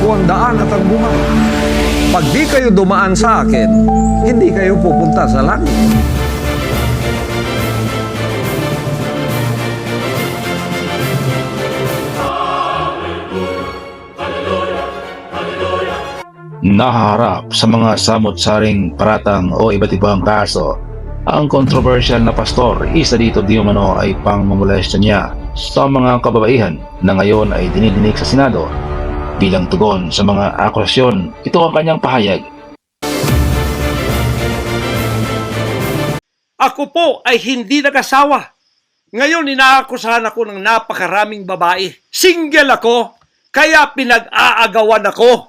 ako ang daan at ang buhay. Pag di kayo dumaan sa akin, hindi kayo pupunta sa langit. Naharap sa mga samot-saring paratang o iba't ibang kaso, ang kontrobersyal na pastor isa dito di umano ay pangmamolestya niya sa mga kababaihan na ngayon ay dinidinig sa Senado bilang tugon sa mga akusasyon. Ito ang kanyang pahayag. Ako po ay hindi nag-asawa. Ngayon inaakusahan ako ng napakaraming babae. Single ako, kaya pinag-aagawan ako.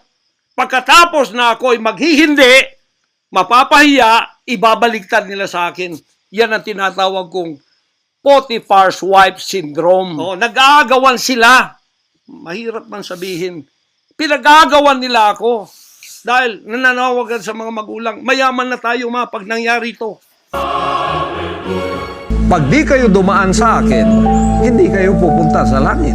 Pagkatapos na ako ay maghihindi, mapapahiya, ibabaligtad nila sa akin. Yan ang tinatawag kong Potiphar's wife syndrome. Oh, nag-aagawan sila. Mahirap man sabihin. Pinag-aagawan nila ako. Dahil nananawagan sa mga magulang, mayaman na tayo ma pag nangyari to. Pag di kayo dumaan sa akin, hindi kayo pupunta sa langit.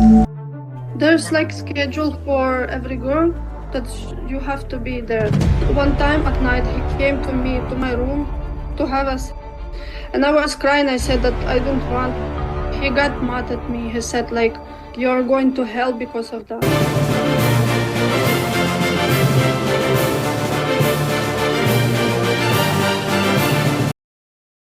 There's like schedule for every girl that you have to be there. One time at night he came to me to my room to have us, and I was crying. I said that I don't want. He got mad at me. He said like, "You're going to hell because of that."